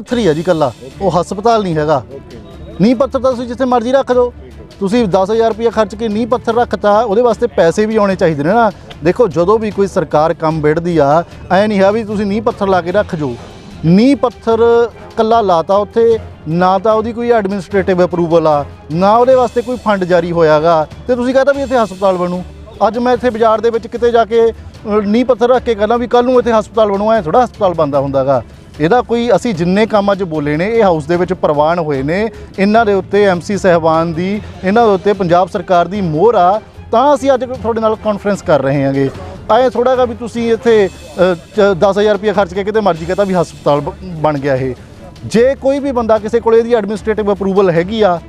ਪੱਥਰ ਹੀ ਆ ਜੀ ਕੱਲਾ। ਉਹ ਹਸਪਤਾਲ ਨਹੀਂ ਹੈਗਾ। ਨੀਂਹ ਪੱਥਰ ਤਾਂ ਤੁਸੀਂ ਜਿੱਥੇ ਮਰਜ਼ੀ ਰੱਖ ਦਿਓ। ਤੁਸੀਂ 10000 ਰੁਪਏ ਖਰਚ ਕੇ ਨੀਂਹ ਪੱਥਰ ਰੱਖਤਾ, ਉਹਦੇ ਵਾਸਤੇ ਪੈਸੇ ਵੀ ਆਉਣੇ ਚਾਹੀਦੇ ਨੇ ਨਾ। ਦੇਖੋ, ਜਦੋਂ ਵੀ ਕੋਈ ਸਰਕਾਰ ਕੰਮ ਵਿੜਦੀ ਆ, ਐ ਨਹੀਂ ਹੈ ਵੀ ਤੁਸੀਂ ਨੀਂਹ ਪੱਥਰ ਲਾ ਕੇ ਰੱਖ ਜੋ ਨੀਂਹ ਪੱਥਰ ਕੱਲਾ ਲਾਤਾ ਉੱਥੇ, ਨਾ ਤਾਂ ਉਹਦੀ ਕੋਈ ਐਡਮਿਨਿਸਟ੍ਰੇਟਿਵ ਅਪਰੂਵਲ ਆ, ਨਾ ਉਹਦੇ ਵਾਸਤੇ ਕੋਈ ਫੰਡ ਜਾਰੀ ਹੋਇਆਗਾ। ਤੇ ਤੁਸੀਂ ਕਹਤਾ ਵੀ ਇੱਥੇ ਹਸਪਤਾਲ ਬਣੂ। ਅੱਜ ਮੈਂ ਇੱਥੇ ਬਾਜ਼ਾਰ ਦੇ ਵਿੱਚ ਕਿਤੇ ਜਾ ਕੇ ਨੀਂਹ ਪੱਥਰ ਰੱਖ ਕੇ ਕਹਿੰਦਾ ਵੀ ਕੱਲ ਨੂੰ ਇੱਥੇ ਹਸਪਤਾਲ ਬਣੂ, ਐ ਥੋੜਾ ਹਸਪਤਾਲ ਬਣਦਾ ਹੁੰਦਾਗਾ। ਇਹਦਾ ਕੋਈ ਅਸੀਂ ਜਿੰਨੇ ਕੰਮ ਅੱਜ ਬੋਲੇ ਨੇ ਇਹ ਹਾਊਸ ਦੇ ਵਿੱਚ ਪ੍ਰਵਾਨ ਹੋਏ ਨੇ ਇਹਨਾਂ ਦੇ ਉੱਤੇ ਐਮਸੀ ਸਹਿਬਾਨ ਦੀ ਇਹਨਾਂ ਦੇ ਉੱਤੇ ਪੰਜਾਬ ਸਰਕਾਰ ਦੀ ਮੋਹਰ ਆ ਤਾਂ ਅਸੀਂ ਅੱਜ ਤੁਹਾਡੇ ਨਾਲ ਕਾਨਫਰੰਸ ਕਰ ਰਹੇ ਹਾਂਗੇ। ਐ ਜਿਹਾ ਵੀ ਤੁਸੀਂ ਇੱਥੇ ਅ, ਚ- 10000 ਰੁਪਏ ਖਰਚ ਕੇ ਕਿਤੇ ਮਰਜ਼ੀ ਕਹਤਾ ਵੀ ਹਸਪਤਾਲ ਬ- ਬਣ ਗਿਆ ਇਹ। ਜੇ ਕੋਈ ਵੀ ਬੰਦਾ ਕਿਸੇ ਕੋਲੇ ਇਹਦੀ ਐਡਮਿਨਿਸਟ੍ਰੇਟਿਵ ਅਪਰੂਵਲ ਹੈਗੀ ਆ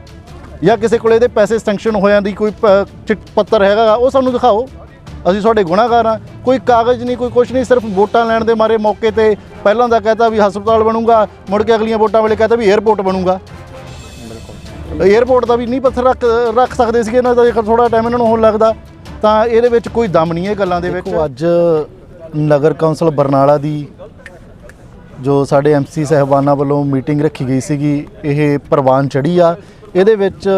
ਜਾਂ ਕਿਸੇ ਕੋਲੇ ਇਹਦੇ ਪੈਸੇ ਸੈਂਕਸ਼ਨ ਹੋਇਆਂ ਦੀ ਕੋਈ ਪ- ਚਿੱਠ ਪੱਤਰ ਹੈਗਾ ਉਹ ਸਾਨੂੰ ਦਿਖਾਓ। ਅਸੀਂ ਤੁਹਾਡੇ ਗੁਨਾਹਗਾਰ ਆ ਕੋਈ ਕਾਗਜ਼ ਨਹੀਂ ਕੋਈ ਕੁਛ ਨਹੀਂ ਸਿਰਫ ਵੋਟਾਂ ਲੈਣ ਦੇ ਮਾਰੇ ਮੌਕੇ ਤੇ ਪਹਿਲਾਂ ਦਾ ਕਹਤਾ ਵੀ ਹਸਪਤਾਲ ਬਣੂਗਾ ਮੁੜ ਕੇ ਅਗਲੀਆਂ ਵੋਟਾਂ ਵੇਲੇ ਕਹਤਾ ਵੀ 에ਅਰਪੋਰਟ ਬਣੂਗਾ। 에ਅਰਪੋਰਟ ਦਾ ਵੀ ਨਹੀਂ ਪੱਥਰ ਰੱਖ ਰੱਖ ਸਕਦੇ ਸੀਗੇ ਇਹਨਾਂ ਦਾ ਜੇਕਰ ਥੋੜਾ ਟਾਈਮ ਇਹਨਾਂ ਨੂੰ ਹੋਣ ਲੱਗਦਾ ਤਾਂ ਇਹਦੇ ਵਿੱਚ ਕੋਈ ਦਮ ਨਹੀਂ ਹੈ ਗੱਲਾਂ ਦੇ ਵਿੱਚ। ਅੱਜ ਨਗਰ ਕੌਂਸਲ ਬਰਨਾਲਾ ਦੀ ਜੋ ਸਾਡੇ ਐਮਸੀ ਸਹਿਬਾਨਾਂ ਵੱਲੋਂ ਮੀਟਿੰਗ ਰੱਖੀ ਗਈ ਸੀਗੀ ਇਹ ਪ੍ਰਵਾਨ ਚੜੀ ਆ। ਇਹਦੇ ਵਿੱਚ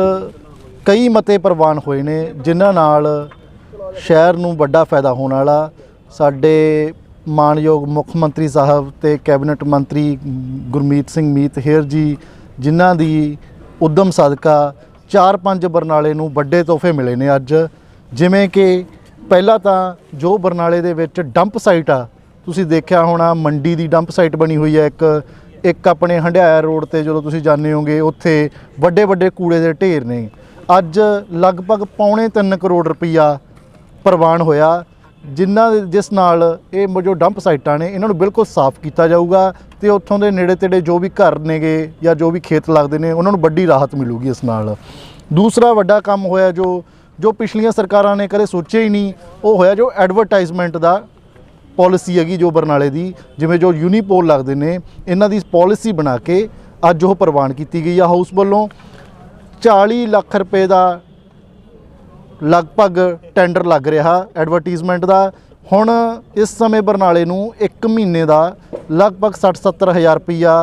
ਕਈ ਮਤੇ ਪ੍ਰਵਾਨ ਹੋਏ ਨੇ ਜਿਨ੍ਹਾਂ ਨਾਲ ਸ਼ਹਿਰ ਨੂੰ ਵੱਡਾ ਫਾਇਦਾ ਹੋਣ ਵਾਲਾ, ਸਾਡੇ ਮਾਨਯੋਗ ਮੁੱਖ ਮੰਤਰੀ ਸਾਹਿਬ ਤੇ ਕੈਬਨਿਟ ਮੰਤਰੀ ਗੁਰਮੀਤ ਸਿੰਘ ਮੀਤ ਹੇਰ ਜੀ, ਜਿਨ੍ਹਾਂ ਦੀ ਉਦਮ ਸਦਕਾ 4-5 ਬਰਨਾਲੇ ਨੂੰ ਵੱਡੇ ਤੋਹਫੇ ਮਿਲੇ ਨੇ ਅੱਜ। ਜਿਵੇਂ ਕਿ ਪਹਿਲਾ ਤਾਂ ਜੋ ਬਰਨਾਲੇ ਦੇ ਵਿੱਚ ਡੰਪ ਸਾਈਟ ਆ, ਤੁਸੀਂ ਦੇਖਿਆ ਹੋਣਾ ਮੰਡੀ ਦੀ ਡੰਪ ਸਾਈਟ ਬਣੀ ਹੋਈ ਹੈ ਇੱਕ। ਇੱਕ ਆਪਣੇ ਹੰਡਿਆਇਆ ਰੋਡ ਤੇ ਜਦੋਂ ਤੁਸੀਂ ਜਾਂਦੇ ਹੋਗੇ, ਉੱਥੇ ਵੱਡੇ ਵੱਡੇ ਕੂੜੇ ਦੇ ਢੇਰ ਨੇ। ਅੱਜ ਲਗਭਗ ਪੌਣੇ 3 ਕਰੋੜ ਰੁਪਈਆ ਪ੍ਰਵਾਨ ਹੋਇਆ, ਜਿਨ੍ਹਾਂ ਜਿਸ ਨਾਲ ਇਹ ਜੋ ਡੰਪ ਸਾਈਟਾਂ ਨੇ, ਇਹਨਾਂ ਨੂੰ ਬਿਲਕੁਲ ਸਾਫ਼ ਕੀਤਾ ਜਾਊਗਾ ਤੇ ਉੱਥੋਂ ਦੇ ਨੇੜੇ ਤੇੜੇ ਜੋ ਵੀ ਘਰ ਨੇਗੇ ਜਾਂ ਜੋ ਵੀ ਖੇਤ ਲੱਗਦੇ ਨੇ, ਉਹਨਾਂ ਨੂੰ ਵੱਡੀ ਰਾਹਤ ਮਿਲੂਗੀ ਇਸ ਨਾਲ। ਦੂਸਰਾ ਵੱਡਾ ਕੰਮ ਹੋਇਆ ਜੋ ਜੋ ਪਿਛਲੀਆਂ ਸਰਕਾਰਾਂ ਨੇ ਕਦੇ ਸੋਚਿਆ ਹੀ ਨਹੀਂ, ਉਹ ਹੋਇਆ ਜੋ ਐਡਵਰਟਾਈਜ਼ਮੈਂਟ ਦਾ ਪਾਲਿਸੀ ਹੈਗੀ ਜੋ ਬਰਨਾਲੇ ਦੀ, ਜਿਵੇਂ ਜੋ ਯੂਨੀਪੋਲ ਲੱਗਦੇ ਨੇ, ਇਹਨਾਂ ਦੀ ਪਾਲਿਸੀ ਬਣਾ ਕੇ ਅੱਜ ਉਹ ਪ੍ਰਵਾਨ ਕੀਤੀ ਗਈ ਆ ਹਾਊਸ ਵੱਲੋਂ। 40 ਲੱਖ ਰੁਪਏ ਦਾ ਲਗਭਗ ਟੈਂਡਰ ਲੱਗ ਰਿਹਾ ਐਡਵਰਟਾਈਜ਼ਮੈਂਟ ਦਾ। ਹੁਣ ਇਸ ਸਮੇਂ ਬਰਨਾਲੇ ਨੂੰ 1 ਮਹੀਨੇ ਦਾ ਲਗਭਗ 60-70 ਹਜ਼ਾਰ ਰੁਪਈਆ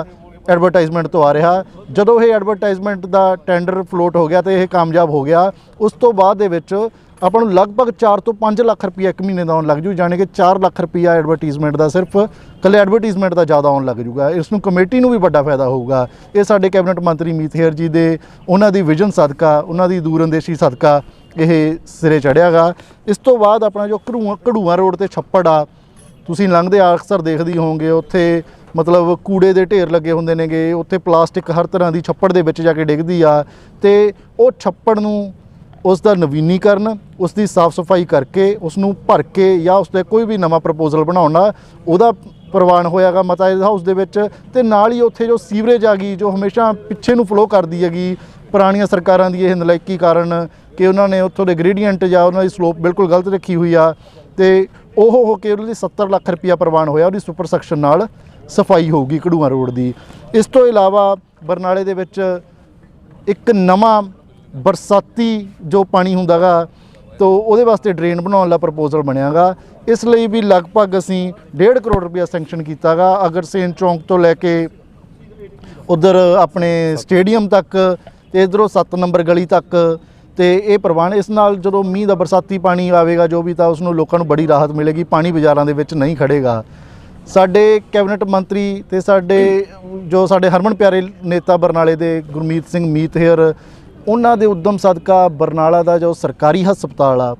ਐਡਵਰਟਾਈਜ਼ਮੈਂਟ ਤੋਂ ਆ ਰਿਹਾ। ਜਦੋਂ ਇਹ ਐਡਵਰਟਾਈਜ਼ਮੈਂਟ ਦਾ ਟੈਂਡਰ ਫਲੋਟ ਹੋ ਗਿਆ ਤੇ ਇਹ ਕਾਮਯਾਬ ਹੋ ਗਿਆ, ਉਸ ਤੋਂ ਬਾਅਦ ਦੇ ਵਿੱਚ ਆਪਾਂ ਨੂੰ ਲਗਭਗ 4 ਤੋਂ 5 ਲੱਖ ਰੁਪਈਆ ਇੱਕ ਮਹੀਨੇ ਦਾ ਆਉਣ ਲੱਗ ਜੂ, ਜਾਣੀ ਕਿ 4 ਲੱਖ ਰੁਪਈਆ ਐਡਵਰਟਾਈਜ਼ਮੈਂਟ ਦਾ ਸਿਰਫ, ਕੱਲੇ ਐਡਵਰਟਾਈਜ਼ਮੈਂਟ ਦਾ ਜ਼ਿਆਦਾ ਆਉਣ ਲੱਗ ਜੂਗਾ। ਇਸ ਨੂੰ ਕਮੇਟੀ ਨੂੰ ਵੀ ਵੱਡਾ ਫਾਇਦਾ ਹੋਊਗਾ। ਇਹ ਸਾਡੇ ਕੈਬਨਿਟ ਮੰਤਰੀ ਮੀਥੇਰ ਜੀ ਦੇ, ਉਹਨਾਂ ਦੀ ਵਿਜ਼ਨ ਸਦਕਾ, ਉਹਨਾਂ ਦੀ ਦੂਰਅੰਦੇਸ਼ੀ ਸਦਕਾ ਇਹ ਸਿਰੇ ਚੜਿਆਗਾ ਇਸ ਤੋਂ ਬਾਅਦ ਆਪਣਾ ਜੋ ਘੜੂਆ ਘੜੂਆ ਰੋਡ ਤੇ ਛੱਪੜ ਆ, ਤੁਸੀਂ ਲੰਘਦੇ ਆ ਅਕਸਰ ਦੇਖਦੇ ਹੀ ਹੋਵੋਗੇ, ਉੱਥੇ ਮਤਲਬ ਕੂੜੇ ਦੇ ਢੇਰ ਲੱਗੇ ਹੁੰਦੇ ਨੇਗੇ, ਉੱਥੇ ਪਲਾਸਟਿਕ ਹਰ ਤਰ੍ਹਾਂ ਦੀ ਛੱਪੜ ਦੇ ਵਿੱਚ ਜਾ ਕੇ ਡਿੱਗਦੀ ਆ। ਤੇ ਉਹ ਛੱਪੜ ਨੂੰ ਉਸ ਦਾ ਨਵੀਨੀਕਰਨ ਉਸ ਦੀ ਸਾਫ਼ ਸਫ਼ਾਈ ਕਰਕੇ ਉਸ ਨੂੰ ਭਰ ਕੇ ਜਾਂ ਉਸ ਤੇ ਕੋਈ ਵੀ ਨਵਾਂ ਪ੍ਰਪੋਜ਼ਲ ਬਣਾਉਣਾ ਉਹਦਾ ਪ੍ਰਵਾਨ ਹੋਇਆਗਾ ਮਤਾ ਇਸ ਹਾਊਸ ਦੇ ਵਿੱਚ ਤੇ ਨਾਲ ਹੀ ਉੱਥੇ ਜੋ ਸੀਵਰੇਜ ਆ ਗਈ, ਜੋ ਹਮੇਸ਼ਾ ਪਿੱਛੇ ਨੂੰ ਫਲੋ ਕਰਦੀ ਹੈਗੀ, ਪੁਰਾਣੀਆਂ ਸਰਕਾਰਾਂ ਦੀ ਇਹ ਨਲਾਇਕੀ ਕਾਰਨ ਕਿ ਉਹਨਾਂ ਨੇ ਉੱਥੋਂ ਦੇ ਗ੍ਰੇਡੀਐਂਟ ਜਾਂ ਉਹਨਾਂ ਦੀ ਸਲੋਪ ਬਿਲਕੁਲ ਗਲਤ ਰੱਖੀ ਹੋਈ ਆ ਤੇ ਉਹ ਹੋ ਕੇ ਉਹਦੇ ਲਈ 70 ਲੱਖ ਰੁਪਇਆ ਪ੍ਰਵਾਨ ਹੋਇਆ, ਉਹਦੀ ਸੁਪਰ ਸੈਕਸ਼ਨ ਨਾਲ ਸਫ਼ਾਈ ਹੋਊਗੀ ਕਢੂਆ ਰੋਡ ਦੀ। ਇਸ ਤੋਂ ਇਲਾਵਾ ਬਰਨਾਲੇ ਦੇ ਵਿੱਚ ਇੱਕ ਨਵਾਂ ਬਰਸਾਤੀ ਜੋ ਪਾਣੀ ਹੁੰਦਾਗਾ, ਤੋ ਉਹਦੇ ਵਾਸਤੇ ਡਰੇਨ ਬਣਾਉਣ ਦਾ ਪ੍ਰਪੋਜ਼ਲ ਬਣਿਆਗਾ। ਇਸ ਲਈ ਵੀ ਲਗਭਗ ਅਸੀਂ 1.5 ਕਰੋੜ ਰੁਪਇਆ ਸੈਂਕਸ਼ਨ ਕੀਤਾਗਾ। ਅਗਰਸੇਨ ਚੌਂਕ ਤੋਂ ਲੈ ਕੇ ਉਧਰ ਆਪਣੇ ਸਟੇਡੀਅਮ ਤੱਕ ਤੇ ਇਧਰੋਂ 7 ਨੰਬਰ ਗਲੀ ਤੱਕ ਤੇ ਇਹ ਪ੍ਰਵਾਨ ਇਸ ਨਾਲ ਜਦੋਂ ਮੀਂਹ ਦਾ ਬਰਸਾਤੀ ਪਾਣੀ ਆਵੇਗਾ, ਜੋ ਵੀ ਤਾਂ ਉਸ ਨੂੰ ਲੋਕਾਂ ਨੂੰ ਬੜੀ ਰਾਹਤ ਮਿਲੇਗੀ। ਪਾਣੀ ਬਾਜ਼ਾਰਾਂ ਦੇ ਵਿੱਚ ਨਹੀਂ ਖੜੇਗਾ। ਸਾਡੇ ਕੈਬਨਿਟ ਮੰਤਰੀ ਤੇ ਸਾਡੇ ਜੋ ਸਾਡੇ ਹਰਮਨ ਪਿਆਰੇ ਨੇਤਾ ਬਰਨਾਲੇ ਦੇ ਗੁਰਮੀਤ ਸਿੰਘ ਮੀਤਹਿਰ ਉਹਨਾਂ ਦੇ ਉਦਮ ਸਦਕਾ ਬਰਨਾਲਾ ਦਾ ਜੋ ਸਰਕਾਰੀ ਹਸਪਤਾਲ ਆ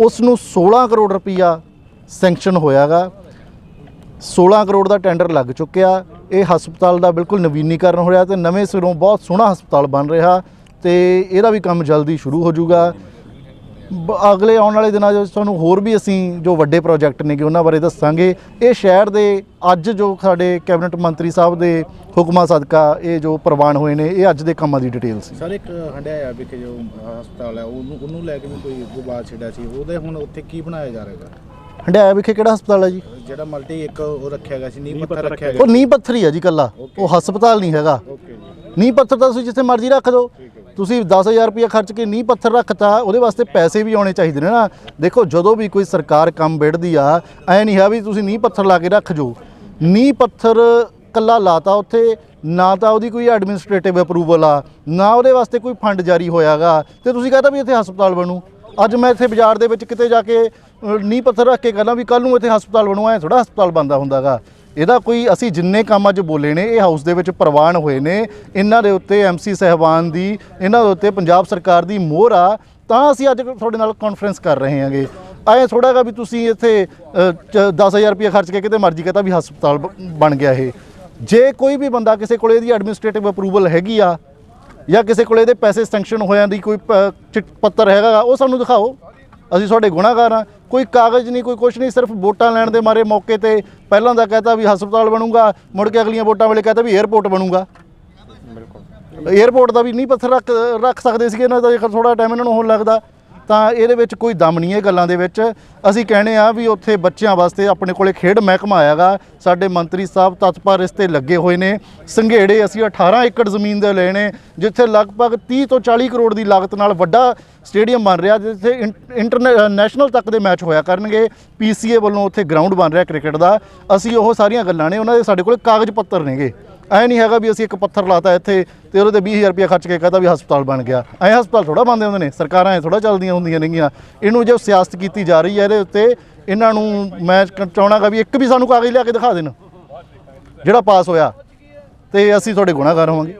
ਉਸ ਨੂੰ 16 ਕਰੋੜ ਰੁਪਈਆ ਸੈਂਕਸ਼ਨ ਹੋਇਆਗਾ। 16 ਕਰੋੜ ਦਾ ਟੈਂਡਰ ਲੱਗ ਚੁੱਕਿਆ। ਇਹ ਹਸਪਤਾਲ ਦਾ ਬਿਲਕੁਲ ਨਵੀਨੀਕਰਨ ਹੋ ਰਿਹਾ ਤੇ ਨਵੇਂ ਸਿਰੋਂ ਬਹੁਤ ਸੋਹਣਾ ਹਸਪਤਾਲ ਬਣ ਰਿਹਾ ਤੇ ਇਹਦਾ ਵੀ ਕੰਮ ਜਲਦੀ ਸ਼ੁਰੂ ਹੋ ਜਾਊਗਾ। ਅਗਲੇ ਆਉਣ ਵਾਲੇ ਦਿਨਾਂ 'ਚ ਤੁਹਾਨੂੰ ਹੋਰ ਵੀ ਅਸੀਂ ਜੋ ਵੱਡੇ ਪ੍ਰੋਜੈਕਟ ਨੇਗੇ ਉਹਨਾਂ ਬਾਰੇ ਦੱਸਾਂਗੇ। ਇਹ ਸ਼ਹਿਰ ਦੇ ਅੱਜ ਜੋ ਸਾਡੇ ਕੈਬਨਿਟ ਮੰਤਰੀ ਸਾਹਿਬ ਦੇ ਹੁਕਮਾਂ ਸਦਕਾ ਇਹ ਜੋ ਪ੍ਰਵਾਨ ਹੋਏ ਨੇ ਇਹ ਅੱਜ ਦੇ ਕੰਮਾਂ ਦੀ ਡਿਟੇਲ ਸੀ। ਸਰ ਇੱਕ ਹੰਡਿਆਇਆ ਵਿਖੇ ਜੋ ਹਸਪਤਾਲ ਹੈ ਉਹਨੂੰ ਉਹਨੂੰ ਲੈ ਕੇ ਵੀ ਕੋਈ ਵਿਵਾਦ ਛਿੜਿਆ ਸੀ। ਉਹਦੇ ਹੁਣ ਉੱਥੇ ਕੀ ਬਣਾਇਆ ਜਾ ਰਿਹਾ ਹੰਡਿਆਇਆ ਵਿਖੇ ਕਿਹੜਾ ਹਸਪਤਾਲ ਹੈ ਜੀ? ਜਿਹੜਾ ਮਲਟੀ ਇੱਕ ਉਹ ਰੱਖਿਆ ਗਿਆ ਸੀ ਨੀਂਹ ਪੱਥਰ ਰੱਖਿਆ ਉਹ ਗਿਆ ਨੀਂਹ ਪੱਥਰ ਹੀ ਆ ਜੀ ਕੱਲਾ। ਉਹ ਹਸਪਤਾਲ ਨਹੀਂ ਹੈਗਾ। ਓਕੇ ਜੀ ਨੀਂਹ ਪੱਥਰ ਤਾਂ ਤੁਸੀਂ ਜਿੱਥੇ ਮਰਜ਼ੀ ਰੱਖ ਦਿਓ। ਤੁਸੀਂ 10000 ਰੁਪਏ ਖਰਚ ਕੇ ਨੀਂਹ ਪੱਥਰ ਰੱਖਤਾ ਉਹਦੇ ਵਾਸਤੇ ਪੈਸੇ ਵੀ ਆਉਣੇ ਚਾਹੀਦੇ ਨੇ ਨਾ। ਦੇਖੋ ਜਦੋਂ ਵੀ ਕੋਈ ਸਰਕਾਰ ਕੰਮ ਵਿੜਦੀ ਆ ਐ ਨਹੀਂ ਹੈ ਵੀ ਤੁਸੀਂ ਨੀਂਹ ਪੱਥਰ ਲਾ ਕੇ ਰੱਖ ਜੋ ਨੀਂਹ ਪੱਥਰ ਕੱਲਾ ਲਾਤਾ ਉੱਥੇ ਨਾ ਤਾਂ ਉਹਦੀ ਕੋਈ ਐਡਮਿਨਿਸਟ੍ਰੇਟਿਵ ਅਪਰੂਵਲ ਆ ਨਾ ਉਹਦੇ ਵਾਸਤੇ ਕੋਈ ਫੰਡ ਜਾਰੀ ਹੋਇਆਗਾ। ਤੇ ਤੁਸੀਂ ਕਹਤਾ ਵੀ ਇੱਥੇ ਹਸਪਤਾਲ ਬਣੂ। ਅੱਜ ਮੈਂ ਇੱਥੇ ਬਾਜ਼ਾਰ ਦੇ ਵਿੱਚ ਕਿਤੇ ਜਾ ਕੇ ਅ, ਨੀਂਹ ਪੱਥਰ ਰੱਖ ਕੇ ਕਹਿੰਦਾ ਵੀ ਕੱਲ ਨੂੰ ਇੱਥੇ ਹਸਪਤਾਲ ਬਣੂ ਐ ਥੋੜਾ ਹਸਪਤਾਲ ਬਣਦਾ ਹੁੰਦਾਗਾ। ਇਹਦਾ ਕੋਈ ਅਸੀਂ ਜਿੰਨੇ ਕੰਮ ਅੱਜ ਬੋਲੇ ਨੇ ਇਹ ਹਾਊਸ ਦੇ ਵਿੱਚ ਪ੍ਰਵਾਨ ਹੋਏ ਨੇ ਇਹਨਾਂ ਦੇ ਉੱਤੇ ਐਮਸੀ ਸਹਿਬਾਨ ਦੀ ਇਹਨਾਂ ਦੇ ਉੱਤੇ ਪੰਜਾਬ ਸਰਕਾਰ ਦੀ ਮੋਹਰ ਆ ਤਾਂ ਅਸੀਂ ਅੱਜ ਤੁਹਾਡੇ ਨਾਲ ਕਾਨਫਰੰਸ ਕਰ ਰਹੇ ਹਾਂਗੇ। ਐ ਥੋੜਾਗਾ ਵੀ ਤੁਸੀਂ ਇੱਥੇ ਅ, ਚ- 10000 ਰੁਪਏ ਖਰਚ ਕੇ ਕਿਤੇ ਮਰਜ਼ੀ ਕਹਤਾ ਵੀ ਹਸਪਤਾਲ ਬਣ ਗਿਆ ਇਹ। ਜੇ ਕੋਈ ਵੀ ਬੰਦਾ ਕਿਸੇ ਕੋਲੇ ਇਹਦੀ ਐਡਮਿਨਿਸਟ੍ਰੇਟਿਵ ਅਪਰੂਵਲ ਹੈਗੀ ਆ ਜਾਂ ਕਿਸੇ ਕੋਲੇ ਇਹਦੇ ਪੈਸੇ ਸੈਂਕਸ਼ਨ ਹੋਇਆਂ ਦੀ ਕੋਈ ਪ- ਚਿੱਠ ਪੱਤਰ ਹੈਗਾ ਗਾ, ਉਹ ਸਾਨੂੰ ਦਿਖਾਓ। ਅਸੀਂ ਤੁਹਾਡੇ ਗੁਨਾਹਗਾਰ ਆ ਕੋਈ ਕਾਗਜ਼ ਨਹੀਂ ਕੋਈ ਕੁਛ ਨਹੀਂ ਸਿਰਫ ਵੋਟਾਂ ਲੈਣ ਦੇ ਮਾਰੇ ਮੌਕੇ ਤੇ ਪਹਿਲਾਂ ਦਾ ਕਹਤਾ ਵੀ ਹਸਪਤਾਲ ਬਣੂਗਾ ਮੁੜ ਕੇ ਅਗਲੀਆਂ ਵੋਟਾਂ ਵੇਲੇ ਕਹਤਾ ਵੀ 에ਅਰਪੋਰਟ ਬਣੂਗਾ। 에ਅਰਪੋਰਟ ਦਾ ਵੀ ਨਹੀਂ ਪੱਥਰ ਰੱਖ ਰੱਖ ਸਕਦੇ ਸੀਗੇ ਇਹਨਾਂ ਦਾ ਜੇਕਰ ਥੋੜਾ ਟਾਈਮ ਇਹਨਾਂ ਨੂੰ ਹੋਣ ਲੱਗਦਾ। ਤਾਂ ਇਹਦੇ ਵਿੱਚ ਕੋਈ ਦਮ ਨਹੀਂ ਹੈ ਗੱਲਾਂ ਦੇ ਵਿੱਚ। ਅਸੀਂ ਕਹਿੰਦੇ ਆ ਵੀ ਉੱਥੇ ਬੱਚਿਆਂ ਵਾਸਤੇ ਆਪਣੇ ਕੋਲੇ ਖੇਡ ਮਹਿਕਮਾ ਆਇਆਗਾ ਸਾਡੇ ਮੰਤਰੀ ਸਾਹਿਬ ਤਤਪਰ ਇਸ ਤੇ ਲੱਗੇ ਹੋਏ ਨੇ। ਸੰਘੇੜੇ ਅਸੀਂ 18 ਏਕੜ ਜ਼ਮੀਨ ਦੇ ਲਏ ਨੇ, ਜਿੱਥੇ ਲਗਭਗ 30 ਤੋਂ 40 ਕਰੋੜ ਦੀ ਲਾਗਤ ਨਾਲ ਵੱਡਾ ਸਟੇਡੀਅਮ ਬਣ ਰਿਹਾ, ਜਿੱਥੇ ਇੰਟਰਨੈਸ਼ਨਲ ਤੱਕ ਦੇ ਮੈਚ ਹੋਇਆ ਕਰਨਗੇ। ਪੀਸੀਏ ਵੱਲੋਂ ਉੱਥੇ ਗਰਾਊਂਡ ਬਣ ਰਿਹਾ ਕ੍ਰਿਕਟ ਦਾ। ਅਸੀਂ ਉਹ ਸਾਰੀਆਂ ਗੱਲਾਂ ਨੇ, ਉਹਨਾਂ ਦੇ ਸਾਡੇ ਕੋਲ ਕਾਗਜ਼ ਪੱਤਰ ਨੇਗੇ। ਐ ਨਹੀਂ ਹੈਗਾ ਵੀ ਅਸੀਂ ਇੱਕ ਪੱਥਰ ਲਾਤਾ ਇੱਥੇ ਤੇ ਉਹਦੇ ਤੇ 20000 ਰੁਪਏ ਖਰਚ ਕੇ ਕਹਤਾ ਵੀ ਹਸਪਤਾਲ ਬਣ ਗਿਆ। ਐ ਹਸਪਤਾਲ ਥੋੜਾ ਬਣਦੇ ਹੁੰਦੇ ਨੇ, ਸਰਕਾਰਾਂ ਐ ਥੋੜਾ ਚੱਲਦੀਆਂ ਹੁੰਦੀਆਂ ਨੇਗੀਆਂ। ਇਹਨੂੰ ਜੋ ਸਿਆਸਤ ਕੀਤੀ ਜਾ ਰਹੀ ਹੈ ਇਹਦੇ ਉੱਤੇ, ਇਹਨਾਂ ਨੂੰ ਮੈਂ ਕ- ਚਾਹਣਾਗਾ ਵੀ ਇੱਕ ਵੀ ਸਾਨੂੰ ਕਾਗਜ਼ ਲਿਆ ਕੇ ਦਿਖਾ ਦੇਣ, ਜਿਹੜਾ ਪਾਸ ਹੋਇਆ ਤੇ ਅਸੀਂ ਤੁਹਾਡੇ ਗੁਨਾਹਗਾਰ ਹੋਵਾਂਗੇ।